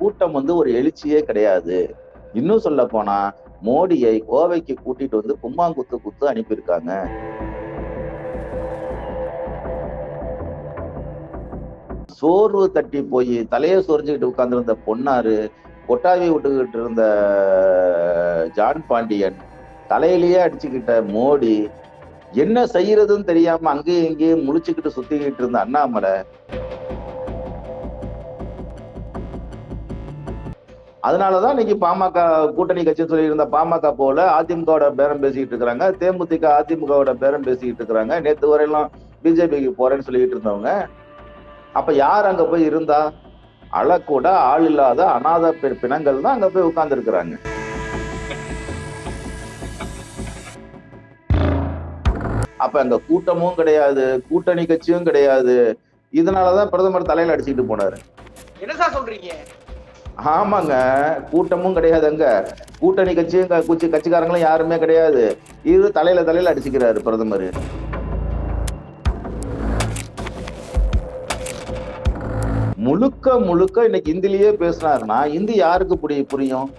கூட்டம் வந்து ஒரு எழுச்சியே கிடையாது. இன்னும் சொல்ல போனா மோடியை கோவைக்கு கூட்டிட்டு வந்து கும்மாங்குத்து குத்து அனுப்பியிருக்காங்க. சோர்வு தட்டி போய் தலையை சொரிஞ்சுக்கிட்டு உட்கார்ந்துருந்த பொன்னாரு கொட்டாவி விட்டுக்கிட்டு இருந்த ஜான் பாண்டியன் தலையிலேயே அடிச்சுக்கிட்ட மோடி என்ன செய்யறதுன்னு தெரியாம அங்கேயும் இங்கேயும் முழிச்சுக்கிட்டு சுத்திக்கிட்டு இருந்த அண்ணாமலை அதனாலதான் இன்னைக்கு பாமக கூட்டணி கட்சின்னு சொல்லி இருந்த பாமக போல அதிமுகவோட பேரம் பேசிக்கிட்டு இருக்கிறாங்க. தேமுதிக அதிமுகவோட பேரம் பேசிக்கிட்டு இருக்கிறாங்க. நேத்து வரையெல்லாம் பிஜேபிக்கு போறேன்னு சொல்லிட்டு இருந்தவங்க. அப்ப யார் அங்க போய் இருந்தா? அழக்கூட ஆள் இல்லாத அநாத பிணங்கள் தான் அங்க போய் உட்கார்ந்து இருக்கிறாங்க அப்ப அங்க கூட்டமும் கிடையாது கூட்டணி கட்சியும் கிடையாது. இதனாலதான் பிரதமர் தலையில அடிச்சுக்கிட்டு போனாரு. என்ன சார் சொல்றீங்க? ஆமாங்க. கூட்டமும் கிடையாது அங்க கூட்டணி கட்சியும் க- குச்சி கட்சிக்காரங்களும் யாருமே கிடையாது. இது தலையில தலையில அடிச்சுக்கிறாரு பிரதமர். முழுக்க முழுக்க இன்னைக்கு இந்திலேயே பேசினாருன்னா இந்தி யாருக்கு புரிய புரியும்?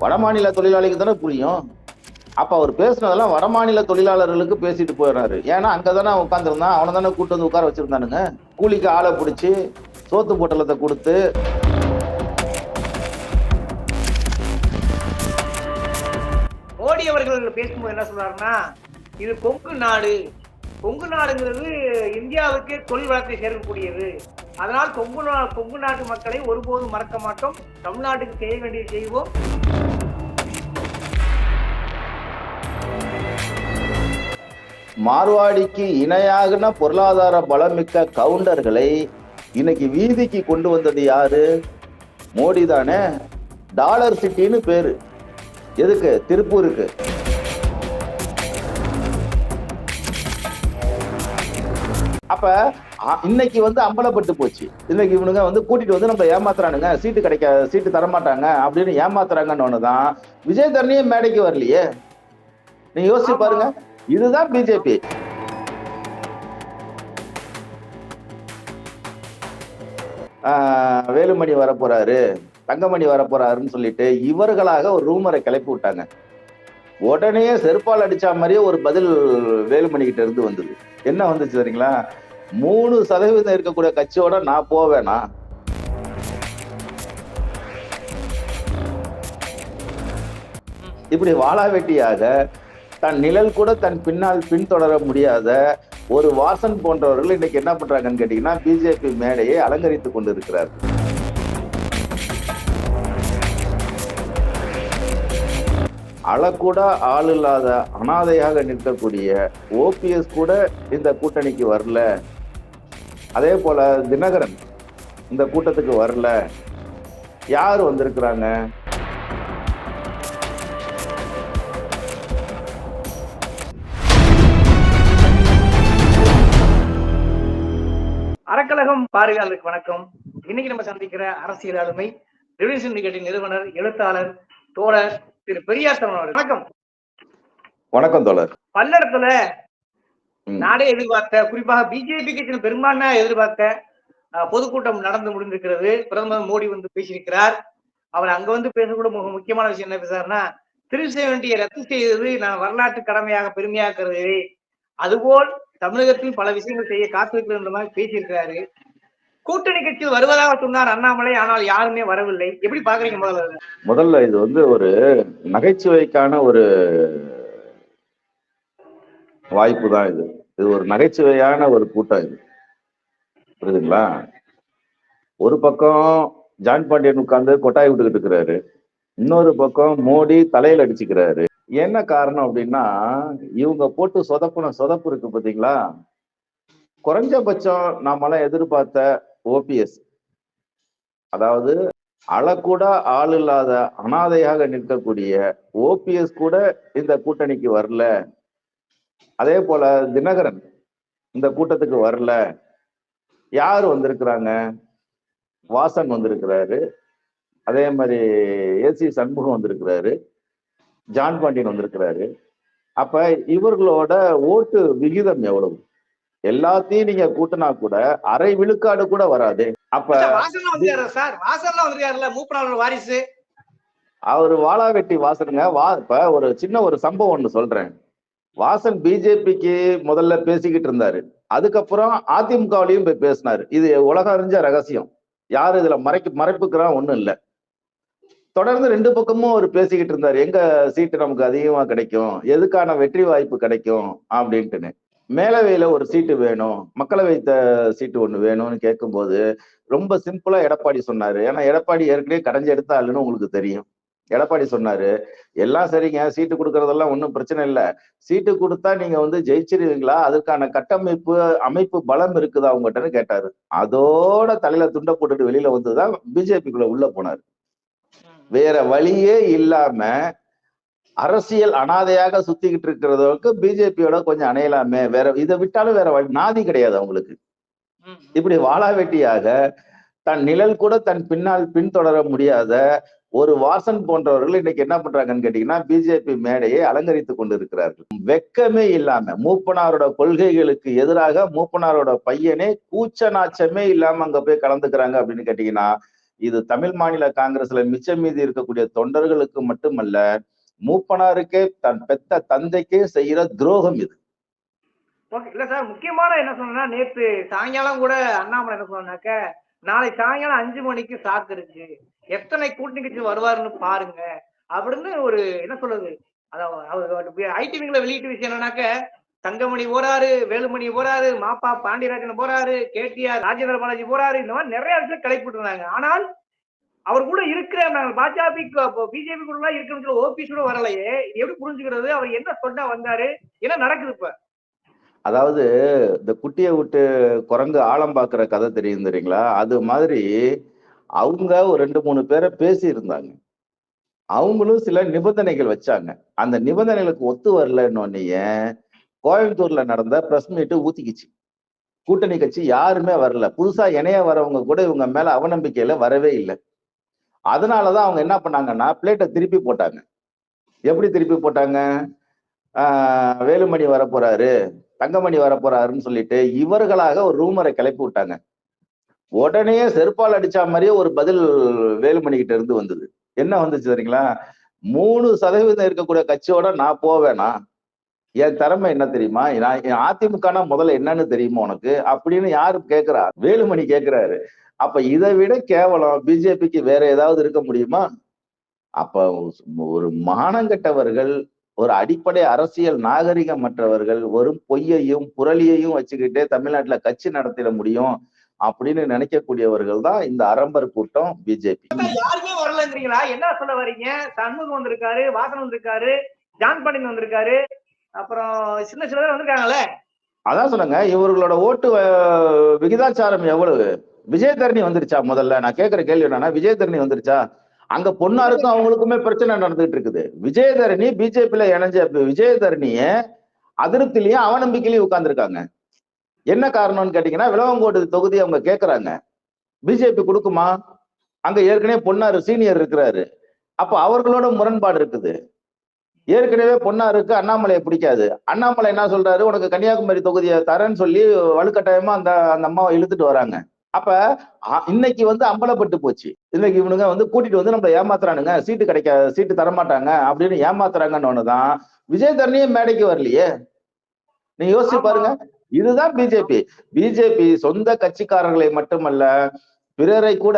வடமாநில தொழிலாளிக்கு தானே புரியும்? அப்ப அவர் பேசுனதெல்லாம் வடமாநில தொழிலாளர்களுக்கு பேசிட்டு போயிடுறாரு. ஏன்னா அங்கதானே உட்காந்துருந்தான் அவனை தானே கூட்டு வந்து உட்கார வச்சிருந்தானுங்க. கூலிக்கு ஆளை பிடிச்சி சோத்து பொட்டலத்தை கொடுத்து பேசும்போது என்ன சொல்றாருன்னா இது கொங்கு நாடு. கொங்கு நாடுங்கிறது இந்தியாவுக்கு தொழில் வளத்தை சேர்க்கக்கூடியது. அதனால் கொங்கு நா கொங்கு நாட்டு மக்களை ஒருபோதும் மறக்க மாட்டோம். தமிழ்நாட்டுக்கு செய்ய வேண்டியது செய்வோம். மார்வாடிக்கு இணையாகின பொருளாதார பலமிக்க கவுண்டர்களை இன்னைக்கு வீதிக்கு கொண்டு வந்தது யாரு? மோடி தானே டாலர் சிட்டின்னு பேரு. எதுக்கு? திருப்பூருக்கு. அப்ப இன்னைக்கு வந்து அம்பலப்பட்டு போச்சு. இன்னைக்கு இவனுங்க வந்து கூட்டிட்டு வந்து நம்ம ஏமாத்துறானுங்க. சீட்டு கிடைக்க சீட்டு தர மாட்டாங்க அப்படின்னு ஏமாத்துறாங்கன்னு தான் விஜய் தரணியே மேடைக்கு வரலையே. நீங்க யோசிச்சு. பாருங்க. இதுதான் பிஜேபி. வேலுமணி வரப்போறாரு தங்கமணி வரப்போறாருன்னு சொல்லிட்டு இவர்களாக ஒரு ரூமரை கிளப்பி விட்டாங்க. உடனே செருப்பால் அடிச்ச மாதிரியே ஒரு பதில் வேலுமணி கிட்ட இருந்து வந்தது. என்ன வந்துச்சு சரிங்களா மூணு சதவீதம் இருக்கக்கூடிய கட்சியோட நான் போவேனா? இப்படி வாளாவெட்டியாக தன் நிழல் கூட தன் பின்னால் பின்தொடர முடியாத ஒரு வாசன் போன்றவர்கள் இன்னைக்கு என்ன பண்றாங்கன்னு கேட்டீங்கன்னா பிஜேபி மேடையை அலங்கரித்துக் கொண்டிருக்கிறார் அளக்கூட ஆள் இல்லாத அனாதையாக நிற்கக்கூடிய ஓபிஎஸ் கூட இந்த கூட்டணிக்கு வரல. அதே போல தினகரன் இந்த கூட்டத்துக்கு வரல. யார் வந்திருக்கிறாங்க? அறக்கழகம் பார்வையாளருக்கு வணக்கம். இன்னைக்கு நம்ம சந்திக்கிற அரசியல் ஆளுமை ரெவல்யூஷன் சிண்டிகேட்டின் நிறுவனர் எழுத்தாளர் தோழர் திரு பெரியார் அவர்கள். வணக்கம். வணக்கம் தோழர். பல்லடத்துல. நாடே எதிர்பார்த்த குறிப்பாக பிஜேபி கட்சியின் பெரும்பான்மையா எதிர்பார்த்த பொதுக்கூட்டம் நடந்து முடிந்திருக்கிறது. பிரதமர் மோடி வந்து பேசியிருக்கிறார். அவர் அங்க வந்து பேசக்கூட மிக முக்கியமான விஷயம் என்ன பேசுறாருன்னா திருச்செவண்டியை ரத்து செய்தது நான் வரலாற்று கடமையாக பெருமையாக கருதுகிறேன். அதுபோல் தமிழகத்தில் பல விஷயங்கள் செய்ய காத்திருக்கிற மாதிரி பேசியிருக்கிறாரு. கூட்டணி கட்சியில் வருவதாக சொன்னார் அண்ணாமலை ஆனால் யாருமே வரவில்லை. எப்படி பாக்குறீங்க முதல்ல? முதல்ல இது வந்து ஒரு நகைச்சுவைக்கான ஒரு வாய்ப்பு தான் இது. இது ஒரு நகைச்சுவையான ஒரு கூட்டம் இது. புரியுதுங்களா? ஒரு பக்கம் ஜான் பாண்டியன் உட்கார்ந்து கொட்டாய் விட்டுக்கிட்டு இருக்கிறாரு. இன்னொரு பக்கம் மோடி தலையில அடிச்சுக்கிறாரு. என்ன காரணம் அப்படின்னா இவங்க போட்டு சொதப்புன சொதப்பு இருக்கு பாத்தீங்களா? குறைஞ்சபட்சம் நாமெல்லாம் எதிர்பார்த்த ஓபிஎஸ். அதாவது அளக்கூட ஆள் இல்லாத அனாதையாக நிற்கக்கூடிய ஓபிஎஸ் கூட இந்த கூட்டணிக்கு வரல. அதே போல தினகரன் இந்த கூட்டத்துக்கு வரல. யார் வந்திருக்கிறாங்க? வாசன் வந்திருக்கிறாரு. அதே மாதிரி ஏசி சண்முகம் வந்திருக்கிறாரு. ஜான் பாண்டியன் வந்திருக்கிறாரு. அப்ப இவர்களோட ஓட்டு விகிதம் எவ்வளவு? எல்லாத்தையும் நீங்க கூட்டினா கூட அரை விழுக்காடு கூட வராது. அப்ப சார், வாசன்லாம் வந்திருக்காருல்ல மூப்பனாரோட வாரிசு. அவர் வாளாவெட்டி வாசனுங்க. வா இப்ப ஒரு சின்ன ஒரு சம்பவம் ஒண்ணு சொல்றேன். வாசன் பிஜேபிக்கு முதல்ல பேசிக்கிட்டு இருந்தாரு. அதுக்கப்புறம் அதிமுகவிலையும் போய் பேசினாரு. இது உலக அறிஞ்ச ரகசியம். யார் இதுல மறைக்க மறைப்புக்கிறான் ஒண்ணும் இல்லை. தொடர்ந்து ரெண்டு பக்கமும் அவர் பேசிக்கிட்டு இருந்தாரு. எங்க சீட்டு நமக்கு அதிகமா கிடைக்கும்? எதுக்கான வெற்றி வாய்ப்பு கிடைக்கும்? அப்படின்ட்டுன்னு. மேலவையில ஒரு சீட்டு வேணும். மக்களவை சீட்டு ஒண்ணு வேணும்னு கேட்கும்போது ரொம்ப சிம்பிளா எடப்பாடி சொன்னாரு. ஏன்னா எடப்பாடி ஏற்கனவே கடைஞ்சி எடுத்த ஆளுன்னு உங்களுக்கு தெரியும். எடப்பாடி சொன்னாரு எல்லாம் சரிங்க சீட்டு கொடுக்கறதெல்லாம் ஒன்றும் பிரச்சனை இல்லை. சீட்டு கொடுத்தா நீங்க வந்து ஜெயிச்சிருவீங்களா? அதுக்கான கட்டமைப்பு அமைப்பு பலம் இருக்குதா? உங்ககிட்டன்னு கேட்டாரு. அதோட தலையில துண்டை போட்டுட்டு வெளியில வந்துதான் பிஜேபிக்குள்ள உள்ள போனாரு. வேற வழியே இல்லாம அரசியல் அனாதையாக சுத்திக்கிட்டு இருக்கிறதற்கு பிஜேபியோட கொஞ்சம் அணையலாமே. வேற இதை விட்டாலும் வேற வழி நாதி கிடையாது அவங்களுக்கு. இப்படி வாளாவெட்டியாக தன் நிழல் கூட தன் பின்னால் பின்தொடர முடியாத ஒரு வாசன் போன்றவர்கள் இன்னைக்கு என்ன பண்றாங்கன்னு கேட்டீங்கன்னா பிஜேபி மேடையை அலங்கரித்துக் கொண்டிருக்கிறார்கள். வெக்கமே இல்லாம மூப்பனாரோட கொள்கைகளுக்கு எதிராக மூப்பனாரோட பையனே கூச்ச நாச்சமே இல்லாம அங்க போய் கலந்துக்கிறாங்க அப்படின்னு கேட்டீங்கன்னா இது தமிழ் மாநில காங்கிரஸ்ல மிச்சம் மீதி இருக்கக்கூடிய தொண்டர்களுக்கு மட்டுமல்ல மூப்பனாருக்கே தன் பெத்த தந்தைக்கே செய்யற துரோகம் இது. இல்ல சார் முக்கியமான என்ன சொன்னா நேத்து சாயங்காலம் கூட அண்ணாமலை என்ன சொன்னாக்க நாளை சாயங்காலம் அஞ்சு மணிக்கு சாக்கு இருக்கு. எத்தனை கூட்டணி கட்சி வருவாருன்னு பாருங்க. அப்படின்னு ஒரு என்ன சொல்றது? அதாவது ஐடி வெளியிட்டு வெளியிட்ட விஷயம் என்னன்னாக்க தங்கமணி போறாரு வேலுமணி போறாரு மாப்பா பாண்டியராஜன் போறாரு கேடிஆர் ராஜேந்திர பாலாஜி போறாரு இந்த மாதிரி நிறைய விஷயம் கிளப்பிட்டு இருந்தாங்க ஆனால் அவர் கூட இருக்கிற பாஜபி பிஜேபி கூட இருக்கிற ஓபிஸ் கூட வரலையே. எப்படி புரிஞ்சுக்கிறது? அவர் என்ன சொன்னா வந்தாரு? என்ன நடக்குது இப்ப? அதாவது இந்த குட்டியை விட்டு குரங்கு ஆழம் பார்க்குற கதை தெரியும் தெரியுங்களா? அது மாதிரி அவங்க ஒரு ரெண்டு மூணு பேரை பேசியிருந்தாங்க. அவங்களும் சில நிபந்தனைகள் வச்சாங்க. அந்த நிபந்தனைகளுக்கு ஒத்து வரலன்னு கோயம்புத்தூர்ல நடந்த பிரஸ் மீட்டு ஊத்திக்கிச்சு. கூட்டணி கட்சி யாருமே வரல. புதுசா இணைய வரவங்க கூட இவங்க மேல அவநம்பிக்கையில வரவே இல்லை. அதனாலதான் அவங்க என்ன பண்ணாங்கன்னா பிளேட்டை திருப்பி போட்டாங்க. எப்படி திருப்பி போட்டாங்க? வேலுமணி வரப்போறாரு. தங்கமணி வரப்போறாருன்னு சொல்லிட்டு இவர்களாக ஒரு ரூமரை கிளப்பி விட்டாங்க. உடனே செருப்பால் அடிச்ச மாதிரியே ஒரு பதில் வேலுமணி கிட்ட இருந்து வந்தது. என்ன வந்துச்சு சரிங்களா மூணு சதவீதம் இருக்கக்கூடிய கட்சியோட நான் போவேனா? என் திறமை என்ன தெரியுமா? நான் அதிமுகனா முதல்ல என்னன்னு தெரியுமா உனக்கு? அப்படின்னு யாரு கேட்கிறா வேலுமணி கேட்கிறாரு அப்ப இதை விட கேவலம் பிஜேபிக்கு வேற ஏதாவது இருக்க முடியுமா? அப்ப ஒரு மானங்கெட்டவர்கள் ஒரு அடிப்படை அரசியல் நாகரிகமற்றவர்கள் ஒரு பொய்யையும் புரளியையும் வச்சுக்கிட்டே தமிழ்நாட்டுல கட்சி நடத்திட முடியும் அப்படின்னு நினைக்கக்கூடியவர்கள் தான் இந்த அரம்பர் கூட்டம் பிஜேபி. யாருமே வரலங்கிறீங்களா? என்ன சொல்ல வர்றீங்க சண்முகம் வந்திருக்காரு வாசன் வந்திருக்காரு ஜான் பாண்டியன் வந்திருக்காரு அப்புறம் சின்ன சின்ன பேர் வந்திருக்காங்கல்ல? அதான் சொன்னங்க இவர்களோட ஓட்டு விகிதாச்சாரம் எவ்வளவு? விஜயதரணி வந்துருச்சா முதல்ல? நான் கேட்கிற கேள்வி என்னன்னா விஜயதரணி வந்துருச்சா? அங்க பொன்னாருக்கும் அவங்களுக்குமே பிரச்சனை நடந்துகிட்டு இருக்குது. விஜயதரணி பிஜேபியில இணைஞ்ச விஜயதரணிய அதிருப்திலையும் அவநம்பிக்கையிலையும் உட்கார்ந்துருக்காங்க. என்ன காரணம்னு கேட்டீங்கன்னா விளவங்கோடு தொகுதி அவங்க கேட்கறாங்க பிஜேபி கொடுக்குமா? அங்க ஏற்கனவே பொன்னாரு சீனியர் இருக்கிறாரு. அப்ப அவர்களோட முரண்பாடு இருக்குது. ஏற்கனவே பொன்னாருக்கு அண்ணாமலையை பிடிக்காது. அண்ணாமலை என்ன சொல்றாரு? உனக்கு கன்னியாகுமரி தொகுதியை தரேன்னு சொல்லி வலுக்கட்டாயமா அந்த அந்த அம்மாவை இழுத்துட்டு வராங்க. அப்ப இன்னைக்கு வந்து அம்பலப்பட்டு போச்சு. இன்னைக்கு இவனுங்க வந்து கூட்டிட்டு வந்து நம்மள ஏமாத்துறானுங்க. சீட்டு கிடைக்க சீட்டு தரமாட்டாங்க அப்படின்னு ஏமாத்துறாங்கன்னு தான் விஜயதரணியே மேடைக்கு வரலையே. நீங்க யோசிச்சு. பாருங்க. இதுதான் பிஜேபி. பிஜேபி சொந்த கட்சிக்காரர்களை மட்டுமல்ல பிறரை கூட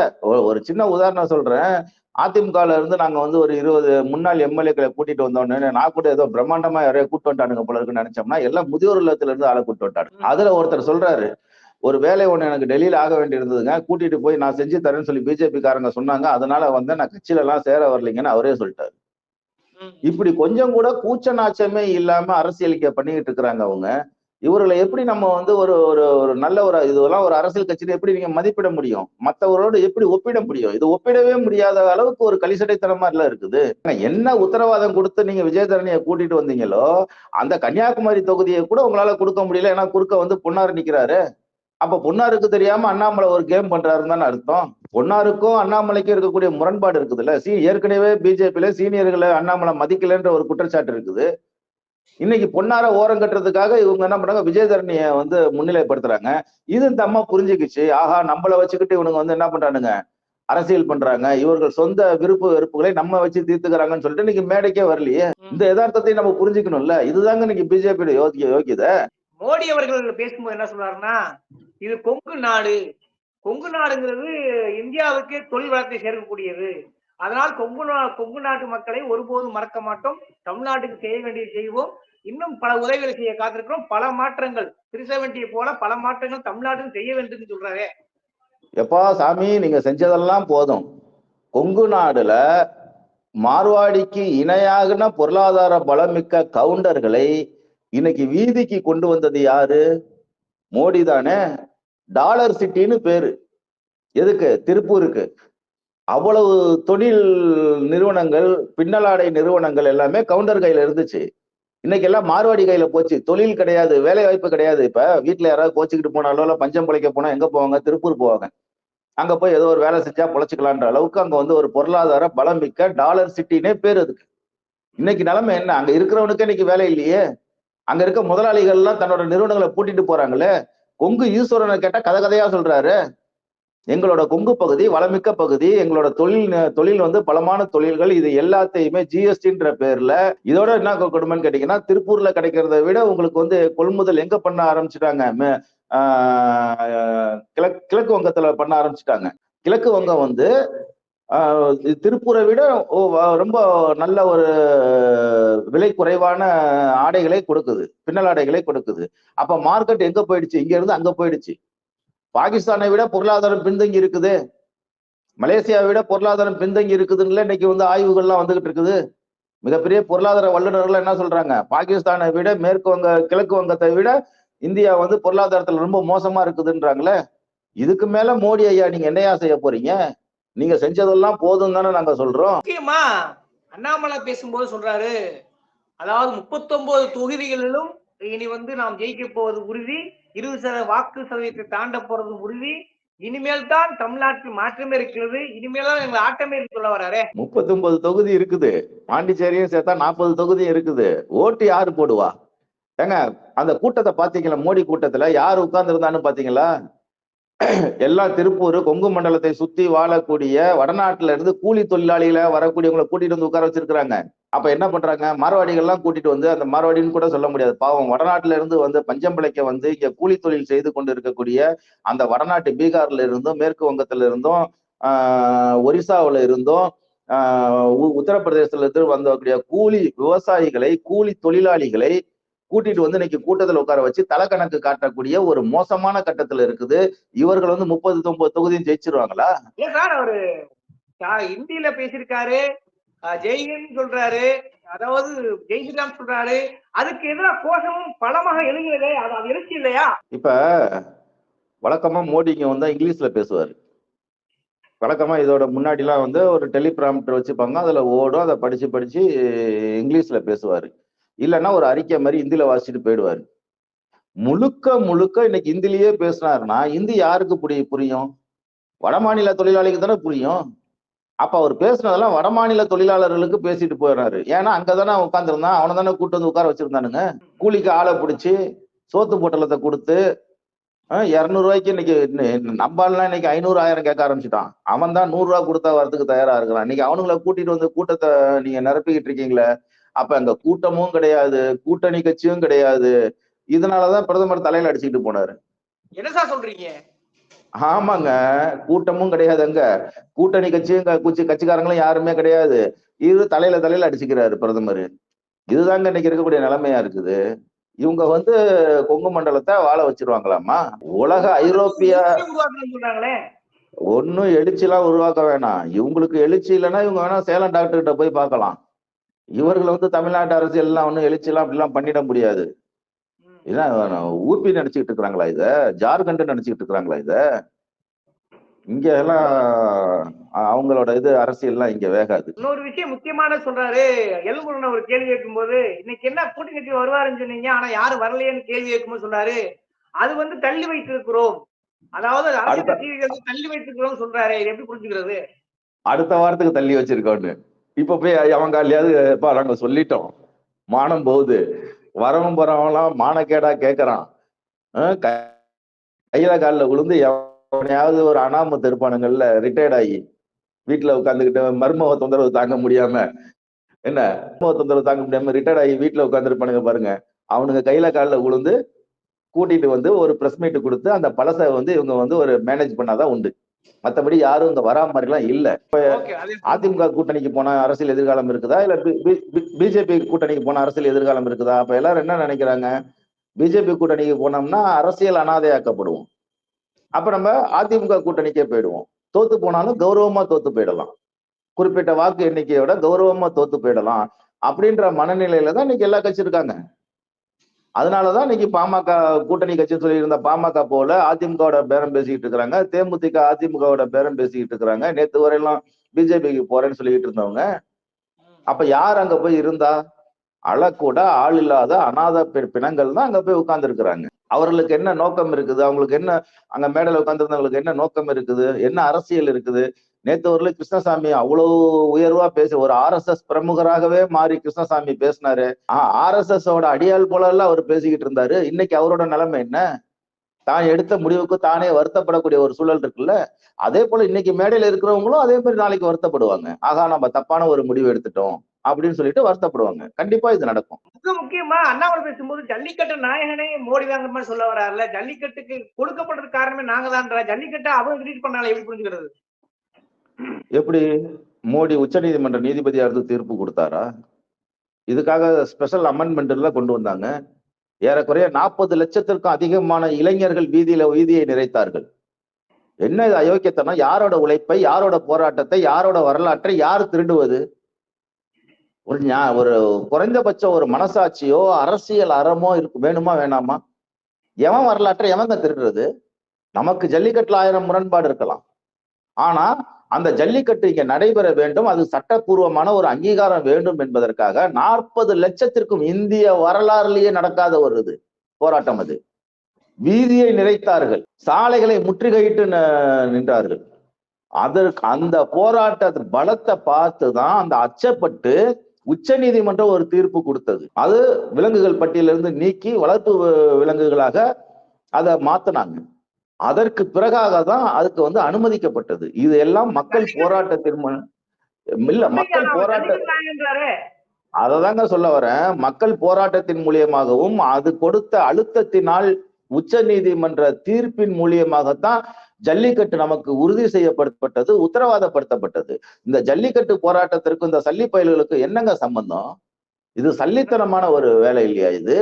ஒரு சின்ன உதாரணம் சொல்றேன். அதிமுகல இருந்து நாங்க வந்து ஒரு இருபது முன்னாள் எம்எல்ஏக்களை கூட்டிட்டு வந்தோன்னு நான் கூட ஏதோ பிரம்மாண்டமா யாரையோ கூட்டு வந்துட்டானுங்க போல இருக்குன்னு நினைச்சோம்னா எல்லாம் முதியோர் இல்லத்துல இருந்து ஆளை கூட்டு வந்துட்டாங்க அதுல ஒருத்தர் சொல்றாரு ஒரு வேலை ஒண்ணு எனக்கு டெல்லியில ஆக வேண்டி இருந்ததுங்க கூட்டிட்டு போய் நான் செஞ்சு தரேன்னு சொல்லி பிஜேபி காரங்க சொன்னாங்க அதனால வந்து நான் கட்சியில எல்லாம் சேர வரலைங்கன்னு அவரே சொல்லிட்டாரு. இப்படி கொஞ்சம் கூட கூச்ச நாச்சமே இல்லாம அரசியலிக்க பண்ணிக்கிட்டு இருக்கிறாங்க அவங்க. இவர்களை எப்படி நம்ம வந்து ஒரு ஒரு ஒரு நல்ல ஒரு இதெல்லாம் ஒரு அரசியல் கட்சியில எப்படி நீங்க மதிப்பிட முடியும்? மத்தவர்களோடு எப்படி ஒப்பிட முடியும்? இது ஒப்பிடவே முடியாத அளவுக்கு ஒரு கலிசடைத்தனமா எல்லாம் இருக்குது. என்ன உத்தரவாதம் கொடுத்து நீங்க விஜயதரணியை கூட்டிட்டு வந்தீங்களோ அந்த கன்னியாகுமரி தொகுதியை கூட உங்களால கொடுக்க முடியல ஏன்னா குறுக்க வந்து பொன்னார் நிக்கிறாரு. அப்ப பொன்னாருக்கு தெரியாம அண்ணாமலை ஒரு கேம் பண்றாருன்னு தானே அர்த்தம். பொன்னாருக்கும் அண்ணாமலைக்கும் இருக்கக்கூடிய முரண்பாடு இருக்குதுல்ல? சி ஏற்கனவே பிஜேபியில சீனியர்களை அண்ணாமலை மதிக்கலைன்ற ஒரு குற்றச்சாட்டு இருக்குது. இன்னைக்கு பொன்னார ஓரம் கட்டுறதுக்காக இவங்க என்ன பண்றாங்க? விஜயதரணிய வந்து முன்னிலைப்படுத்துறாங்க. இது இந்த அம்மா புரிஞ்சுக்கிச்சு. ஆஹா நம்மள வச்சுக்கிட்டு இவனுங்க வந்து என்ன பண்றானுங்க? அரசியல் பண்றாங்க. இவர்கள் சொந்த விருப்பு வெறுப்புகளை நம்ம வச்சு தீர்த்துக்கிறாங்கன்னு சொல்லிட்டு இன்னைக்கு மேடைக்கே வரலையே. இந்த யதார்த்தத்தை நம்ம புரிஞ்சுக்கணும்ல? இதுதாங்க இன்னைக்கு பிஜேபியோட யோகிய யோகியதை. மோடி அவர்கள் பேசும்போது என்ன சொல்றாருன்னா இது கொங்கு நாடு. கொங்கு நாடுங்கிறது இந்தியாவுக்கே தொழில் வளத்தை சேர்க்கக்கூடியது. அதனால் கொங்கு நா- கொங்கு நாட்டு மக்களை ஒருபோதும் மறக்க மாட்டோம். தமிழ்நாட்டுக்கு செய்ய வேண்டியது செய்வோம். இன்னும் பல உதவிகளை செய்ய காத்திருக்கிறோம். பல மாற்றங்கள். திருசவண்டியை போல பல மாற்றங்கள் தமிழ்நாட்டுக்கு செய்ய வேண்டும் சொல்றாரு. எப்பா சாமி நீங்க செஞ்சதெல்லாம் போதும். கொங்கு நாடுல மார்வாடிக்கு இணையாகின பொருளாதார பலமிக்க கவுண்டர்களை இன்னைக்கு வீதிக்கு கொண்டு வந்தது யாரு? மோடி தானே டாலர் சிட்டின்னு பேரு. எதுக்கு? திருப்பூருக்கு. அவ்வளவு தொழில் நிறுவனங்கள் பின்னலாடை நிறுவனங்கள் எல்லாமே கவுண்டர் கையில இருந்துச்சு. இன்னைக்கு எல்லாம் மார்வாடி கையில போச்சு. தொழில் கிடையாது வேலை வாய்ப்பு கிடையாது. இப்ப வீட்டுல யாராவது கோச்சிக்கிட்டு போனாலோ இல்ல பஞ்சம் பிழைக்க போனா எங்க போவாங்க? திருப்பூர் போவாங்க. அங்க போய் ஏதோ ஒரு வேலை செஞ்சா பொழைச்சிக்கலான்ற அளவுக்கு அங்க வந்து ஒரு பொருளாதார பலம் மிக்க டாலர் சிட்டினே பேர் அதுக்கு. இன்னைக்கு நிலைமை என்ன? அங்க இருக்கிறவனுக்கு இன்னைக்கு வேலை இல்லையே. அங்க இருக்க முதலாளிகள் எல்லாம் தன்னோட நிறுவனங்களை பூட்டிட்டு போறாங்களே. கொங்கு ஈஸ்வரனை கேட்டா கதை கதையா சொல்றாரு. எங்களோட கொங்கு பகுதி வளமிக்க பகுதி எங்களோட தொழில் தொழில் வந்து பலமான தொழில்கள் இது எல்லாத்தையுமே ஜிஎஸ்டின்ற பேர்ல இதோட என்ன கொடுமைன்னு கேட்டீங்கன்னா திருப்பூர்ல கிடைக்கிறத விட உங்களுக்கு வந்து கொள்முதல் எங்க பண்ண ஆரம்பிச்சிட்டாங்க? மே- கிழக்கு கிழக்கு வங்கத்துல பண்ண ஆரம்பிச்சிட்டாங்க. கிழக்கு வங்கம் வந்து திருப்பூரை விட ஓ, ரொம்ப நல்ல ஒரு விலை குறைவான ஆடைகளை கொடுக்குது. பின்னல் ஆடைகளை கொடுக்குது. அப்ப மார்க்கெட் எங்க போயிடுச்சு? இங்க இருந்து அங்க போயிடுச்சு. பாகிஸ்தானை விட பொருளாதாரம் பின்தங்கி இருக்குது. மலேசியாவை விட பொருளாதாரம் பின்தங்கி இருக்குதுன்னு இன்னைக்கு வந்து ஆய்வுகள்லாம் வந்துகிட்டு இருக்குது. மிகப்பெரிய பொருளாதார வல்லுநர்கள் என்ன சொல்றாங்க? பாகிஸ்தானை விட மேற்கு வங்க கிழக்கு வங்கத்தை விட இந்தியா வந்து பொருளாதாரத்துல ரொம்ப மோசமா இருக்குதுன்றாங்களே? இதுக்கு மேல மோடி ஐயா நீங்க என்னையா செய்ய போறீங்க? நீங்க செஞ்சதெல்லாம் போதும் தானே நாங்க சொல்றோம். முக்கியமா அண்ணாமலை பேசும்போது சொல்றாரு. அதாவது முப்பத்தொன்பது தொகுதிகளிலும் இனி வந்து நாம் ஜெயிக்க போவது உறுதி இருபது சத வாக்கு சதவீதத்தை தாண்ட போறது உறுதி. இனிமேல் தான் தமிழ்நாட்டில் மாற்றமே இருக்கிறது. இனிமேல் தான் எங்கள் ஆட்டமே சொல்ல வராரே. முப்பத்தி ஒன்பது தொகுதி இருக்குது. பாண்டிச்சேரியும் சேர்த்தா நாற்பது தொகுதி இருக்குது. ஓட்டு யாரு போடுவா? ஏங்க அந்த கூட்டத்தை பாத்தீங்களா மோடி கூட்டத்துல யார் உட்கார்ந்து இருந்தான்னு பாத்தீங்களா எல்லா திருப்பூர் கொங்கு மண்டலத்தை சுத்தி வாழக்கூடிய வடநாட்டுல இருந்து கூலி தொழிலாளிகளை வரக்கூடியவங்களை கூட்டிட்டு வந்து உட்கார வச்சிருக்கிறாங்க. அப்ப என்ன பண்றாங்க? மார்வாடிகள் எல்லாம் கூட்டிட்டு வந்து அந்த மார்வாடின்னு கூட சொல்ல முடியாது. பாவம் வடநாட்டுல இருந்து வந்து பஞ்சம் பிழைக்க வந்து இங்க கூலி தொழில் செய்து கொண்டு இருக்கக்கூடிய அந்த வடநாட்டு பீகார்ல இருந்தும் மேற்கு வங்கத்துல இருந்தும் ஆஹ் ஒரிசாவில இருந்தும் ஆஹ் உ- உத்தரப்பிரதேசத்துல இருந்து வந்தக்கூடிய கூலி விவசாயிகளை கூலி தொழிலாளிகளை கூட்டிட்டு வந்து இன்னைக்கு கூட்டத்துல உட்கார வச்சு தலைக்கணக்கு காட்டக்கூடிய ஒரு மோசமான கட்டத்துல இருக்குது. இவர்கள் வந்து முப்பது தொன்பது தொகுதியும் ஜெயிச்சிருவாங்களா? சார் அவரு ஹிந்தியில பேசியிருக்காரு. ஜெய்ஹிந்த் சொல்றாரு. அதாவது ஜெய் ஸ்ரீராம் சொல்றாரு. அதுக்கு எதிராக கோஷமும் பலமாக எழுகிறதே. அது அது எழுச்சி இல்லையா? இப்ப வழக்கமா மோடி இங்க வந்தா இங்கிலீஷ்ல பேசுவாரு. வழக்கமா இதோட முன்னாடிலாம் வந்து ஒரு டெலிபிராம்டர் வச்சுப்பாங்க. அதுல ஓடும். அதை படிச்சு படிச்சு இங்கிலீஷ்ல பேசுவாரு. இல்லைன்னா ஒரு அறிக்கை மாதிரி இந்தியில வாசிச்சுட்டு போயிடுவாரு. முழுக்க முழுக்க இன்னைக்கு ஹிந்திலேயே பேசினாருன்னா இந்தி யாருக்கு புரிய புரியும்? வடமாநில தொழிலாளிக்கு தானே புரியும்? அப்ப அவர் பேசுனதெல்லாம் வடமாநில தொழிலாளர்களுக்கு பேசிட்டு போயிடுறாரு. ஏன்னா அங்கதானே அவன் உட்காந்துருந்தான் அவனை தானே கூட்டு வந்து உட்கார வச்சிருந்தானுங்க. கூலிக்கு ஆளை பிடிச்சி சோத்து பொட்டலத்தை கொடுத்து இரநூறுவாய்க்கு இன்னைக்கு நம்மளாம் இன்னைக்கு ஐநூறு ஆயிரம் கேட்க ஆரம்பிச்சுட்டான். அவன் தான் நூறுரூவா கொடுத்தா வரதுக்கு தயாரா இருக்கிறான். இன்னைக்கு அவனுங்களை கூட்டிட்டு வந்து கூட்டத்தை நீங்க நிரப்பிக்கிட்டு இருக்கீங்களே அப்ப அங்க கூட்டமும் கிடையாது கூட்டணி கட்சியும் கிடையாது. இதனாலதான் பிரதமர் தலையில அடிச்சுக்கிட்டு போனாரு. என்ன சார் சொல்றீங்க? ஆமாங்க கூட்டமும் கிடையாது அங்க கூட்டணி கட்சியும் க- குச்சி கட்சிக்காரங்களும் யாருமே கிடையாது. இது தலையில தலையில அடிச்சுக்கிறாரு பிரதமர். இதுதாங்க இன்னைக்கு இருக்கக்கூடிய நிலைமையா இருக்குது. இவங்க வந்து கொங்கு மண்டலத்தை வாழ வச்சிருவாங்களாமா உலக ஐரோப்பிய ஒன்னும் எழுச்சிலாம் உருவாக்க வேணாம். இவங்களுக்கு எழுச்சி இல்லைன்னா இவங்க வேணா சேலம் டாக்டர் கிட்ட போய் பார்க்கலாம். இவர்கள் வந்து தமிழ்நாட்டு அரசியல்லாம் ஒன்றும் எழுச்சிலாம் அப்படிலாம் பண்ணிட முடியாது. இதான் ஊபி நினைச்சுக்கிட்டு இருக்கிறாங்களா இத? ஜார்க்கண்ட் நினைச்சுக்கிட்டு இருக்கிறாங்களா இத? இங்க எல்லாம் அவங்களோட இது அரசியல்லாம் இங்க வேகாது. இன்னொரு விஷயம் முக்கியமான சொல்றாரு. எல்முருகன் ஒரு கேள்வி கேட்கும்போது இன்னைக்கு என்ன கூட்டணி கட்சி வருவாருன்னு சொன்னீங்க ஆனா யாரும் வரலையேன்னு கேள்வி கேட்கும்போது சொன்னாரு அது வந்து தள்ளி வைத்திருக்கிறோம். அதாவது அரசியல் தள்ளி வைத்திருக்கிறோம் சொல்றாரு. எப்படி புரிஞ்சுக்கிறது? அடுத்த வாரத்துக்கு தள்ளி வச்சிருக்கோன்னு இப்ப போய் அவங்க அல்லையாவது இப்போ நாங்க சொல்லிட்டோம். மானம் போகுது. வரவும் போறவன்லாம் மானக்கேடா கேட்கறான் கையில காலில் விழுந்து எவனையாவது ஒரு அனாமத்து இருப்பானுங்கள்ல ரிட்டையர்ட் ஆகி வீட்டுல உட்காந்துக்கிட்ட மர்மவ தொந்தரவு தாங்க முடியாம என்ன? மர்மவ தொந்தரவு தாங்க முடியாம ரிட்டையர்ட் ஆகி வீட்டுல உட்காந்துருப்பானுங்க பாருங்க. அவனுங்க கையில காலில் விழுந்து கூட்டிட்டு வந்து ஒரு ப்ரெஸ் மீட் கொடுத்து அந்த பழசை வந்து இவங்க வந்து ஒரு மேனேஜ் பண்ணாதான் உண்டு. மத்தபடி யாரும் இங்க வரா மாதிரிலாம் இல்ல. அது அதிமுக கூட்டணிக்கு போன அரசியல் எதிர்காலம் இருக்குதா? இல்ல பிஜேபி கூட்டணிக்கு போன அரசியல் எதிர்காலம் இருக்குதா? அப்ப எல்லாரும் என்ன நினைக்கிறாங்க? பிஜேபி கூட்டணிக்கு போனோம்னா அரசியல் அனாதையாக்கப்படுவோம். அப்ப நம்ம அதிமுக கூட்டணிக்கே போயிடுவோம். தோத்து போனாலும் கௌரவமா தோத்து போயிடலாம். குறிப்பிட்ட வாக்கு எண்ணிக்கையோட கௌரவமா தோத்து போயிடலாம். அப்படின்ற மனநிலையில தான் இன்னைக்கு எல்லா கட்சி இருக்காங்க. அதனாலதான் இன்னைக்கு பாமக கூட்டணி கட்சின்னு சொல்லி இருந்த பாமக போல அதிமுகவோட பேரம் பேசிக்கிட்டு இருக்கிறாங்க. தேமுதிக அதிமுகவோட பேரம் பேசிக்கிட்டு இருக்கிறாங்க. நேத்து வரையெல்லாம் பிஜேபிக்கு போறேன்னு சொல்லிட்டு இருந்தவங்க. அப்ப யார் அங்க போய் இருந்தா? அழக்கூட ஆள் இல்லாத அநாத பிணங்கள் தான் அங்க போய் உட்கார்ந்து இருக்கிறாங்க அவர்களுக்கு என்ன நோக்கம் இருக்குது? அவங்களுக்கு என்ன அங்க மேடையில உட்கார்ந்துருந்தவங்களுக்கு என்ன நோக்கம் இருக்குது? என்ன அரசியல் இருக்குது? நேத்து வரல கிருஷ்ணசாமி அவ்வளவு உயர்வா பேசி ஒரு ஆர்எஸ்எஸ் பிரமுகராகவே மாறி கிருஷ்ணசாமி பேசினாரு. ஆர்எஸ்எஸ் ஓட அடியால் போல எல்லாம் அவர் பேசிக்கிட்டு இருந்தாரு. இன்னைக்கு அவரோட நிலைமை என்ன? தான் எடுத்த முடிவுக்கு தானே வருத்தப்படக்கூடிய ஒரு சூழல் இருக்குல்ல? அதே போல இன்னைக்கு மேடையில இருக்கிறவங்களும் அதே மாதிரி நாளைக்கு வருத்தப்படுவாங்க. ஆகா நம்ம தப்பான ஒரு முடிவு எடுத்துட்டோம் அப்படின்னு சொல்லிட்டு வருத்தப்படுவாங்க. கண்டிப்பா இது நடக்கும். மிக முக்கியமா அண்ணாமலை பேசும்போது ஜல்லிக்கட்டு நாயகனே மோடி தாங்க மாதிரி சொல்ல வராருல ஜல்லிக்கட்டுக்கு கொடுக்கப்படுறது காரணமே நாங்க தான் ஜல்லிக்கட்டை அவங்க கிரீட் பண்ணால எப்படி புரிஞ்சுக்கிறது? எப்படி மோடி உச்சநீதிமன்ற நீதிபதியா இருந்து தீர்ப்பு கொடுத்தாரா? இதுக்காக ஸ்பெஷல் அமெண்ட்மெண்ட் எல்லாம் கொண்டு வந்தாங்க. ஏறக்குறைய நாற்பது லட்சத்திற்கும் அதிகமான இளைஞர்கள் வீதியில வீதியை நிறைத்தார்கள். என்ன இது அயோக்கியத்தனம்? யாரோட உழைப்பை யாரோட போராட்டத்தை யாரோட வரலாற்றை யார் திருடுவது? ஒரு ஞா- ஒரு குறைந்தபட்ச ஒரு மனசாட்சியோ அரசியல் அறமோ இருக்கு வேணுமா வேணாமா? எவன் வரலாற்றை எவங்க திருடுறது? நமக்கு ஜல்லிக்கட்டுல ஆயிரம் முரண்பாடு இருக்கலாம். ஆனா அந்த ஜல்லிக்கட்டு இங்கே நடைபெற வேண்டும். அது சட்டப்பூர்வமான ஒரு அங்கீகாரம் வேண்டும் என்பதற்காக நாற்பது லட்சத்திற்கும் இந்திய வரலாறுலேயே நடக்காத ஒரு இது போராட்டம் அது. வீதியை நிறைத்தார்கள். சாலைகளை முற்றுகையிட்டு நின்றார்கள். அதற்கு அந்த போராட்ட பலத்தை பார்த்து தான் அந்த அச்சப்பட்டு உச்ச நீதிமன்றம் ஒரு தீர்ப்பு கொடுத்தது. அது விலங்குகள் பட்டியலிருந்து நீக்கி வளர்ப்பு விலங்குகளாக அதை மாத்தினாங்க. அதற்கு பிறகாக தான் அதுக்கு வந்து அனுமதிக்கப்பட்டது. இது எல்லாம் மக்கள் போராட்டத்தின் மு- இல்ல மக்கள் போராட்ட அததாங்க சொல்ல வரேன். மக்கள் போராட்டத்தின் மூலியமாகவும் அது கொடுத்த அழுத்தத்தினால் உச்ச நீதிமன்ற தீர்ப்பின் மூலியமாகத்தான் ஜல்லிக்கட்டு நமக்கு உறுதி செய்யப்பட்டது உத்தரவாதப்படுத்தப்பட்டது. இந்த ஜல்லிக்கட்டு போராட்டத்திற்கு இந்த சல்லி பயல்களுக்கு என்னங்க சம்பந்தம்? இது சல்லித்தனமான ஒரு வேலை இல்லையா இது?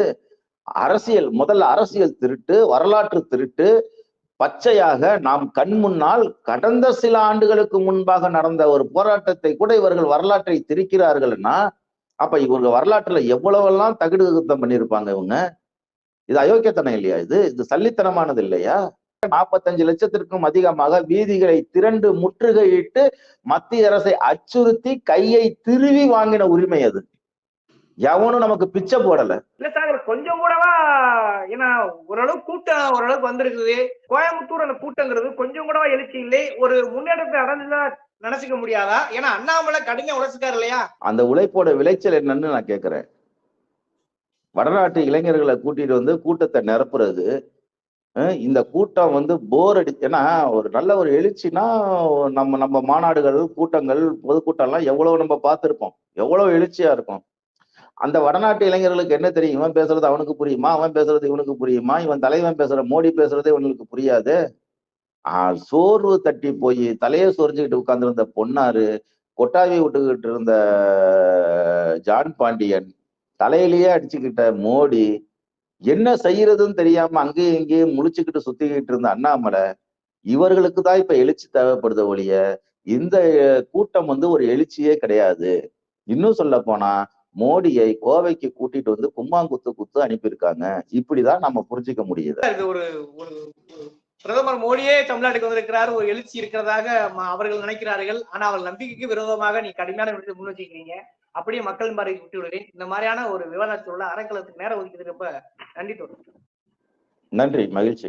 அரசியல் முதல்ல அரசியல் திருட்டு வரலாற்று திருட்டு பச்சையாக நாம் கண் முன்னால் கடந்த சில ஆண்டுகளுக்கு முன்பாக நடந்த ஒரு போராட்டத்தை கூட இவர்கள் வரலாற்றை திரிக்கிறார்கள்னா அப்ப இவங்க வரலாற்றுல எவ்வளவெல்லாம் தகுடு திருத்தம் பண்ணியிருப்பாங்க இவங்க? இது அயோக்கியத்தனம் இல்லையா இது? இது சல்லித்தனமானது இல்லையா? நாற்பத்தஞ்சு லட்சத்திற்கும் அதிகமாக வீதிகளை திரண்டு முற்றுகையிட்டு மத்திய அரசை அச்சுறுத்தி கையை திருவி வாங்கின உரிமை அது. எவனும் நமக்கு பிச்சை போடல. இல்ல சார் கொஞ்சம் கூடவா ஏன்னா ஓரளவு கூட்டம் ஓரளவுக்கு வந்திருக்குது. கோயம்புத்தூர் அந்த கூட்டங்கிறது கொஞ்சம் கூடவா எழுச்சி இல்லை. ஒரு முன்னேற்றத்தை அடைஞ்சுதான் நினைச்சுக்க முடியாதா? ஏன்னா அண்ணாமலை கடுமையா உழைச்சிக்காரு இல்லையா? அந்த உழைப்போட விளைச்சல் என்னன்னு நான் கேட்கிறேன் வடநாட்டு இளைஞர்களை கூட்டிட்டு வந்து கூட்டத்தை நிரப்புறது இந்த கூட்டம் வந்து போர் அடி ஏன்னா ஒரு நல்ல ஒரு எழுச்சினா நம்ம நம்ம மாநாடுகள் கூட்டங்கள் பொதுக்கூட்டம்லாம் எவ்வளவு நம்ம பார்த்திருப்போம். எவ்வளவு எழுச்சியா இருக்கும். அந்த வடநாட்டு இளைஞர்களுக்கு என்ன தெரியும்? இவன் பேசுறது அவனுக்கு புரியுமா? அவன் பேசுறது இவனுக்கு புரியுமா? இவன் தலைவன் பேசுற மோடி பேசுறது இவனுக்கு புரியாது. ஆஹ் சோர்வு தட்டி போய் தலையை சொரிஞ்சுக்கிட்டு உட்கார்ந்துருந்த பொன்னாரு கொட்டாவி விட்டுக்கிட்டு இருந்த ஜான் பாண்டியன் தலையிலேயே அடிச்சுக்கிட்ட மோடி என்ன செய்யறதுன்னு தெரியாம அங்கேயும் இங்கேயும் முழிச்சுக்கிட்டு சுத்திக்கிட்டு இருந்த அண்ணாமலை இவர்களுக்கு தான் இப்ப எழுச்சி தேவைப்படுத ஒழிய இந்த கூட்டம் வந்து ஒரு எழுச்சியே கிடையாது. இன்னும் சொல்ல போனா மோடியை கோவைக்கு கூட்டிட்டு வந்து கும்மாங்குத்து குத்து அனுப்பியிருக்காங்க. இப்படிதான் நம்ம புரிஞ்சுக்க முடியுது. இது ஒரு பிரதமர் மோடியே தமிழ்நாட்டுக்கு வந்திருக்கிறார். ஒரு எழுச்சி இருக்கிறதாக அவர்கள் நினைக்கிறார்கள். ஆனா அவர் நம்பிக்கைக்கு விரோதமாக நீ கடுமையான விஷயத்தை முன் வச்சிருக்கீங்க. அப்படியே மக்கள் மாதிரி விட்டு விடுறேன் இந்த மாதிரியான ஒரு விவாதத்தில் உள்ள அறக்கலத்துக்கு நேரம் ஒதுக்கிட்டு ரொம்ப நன்றி தோணும் நன்றி. மகிழ்ச்சி.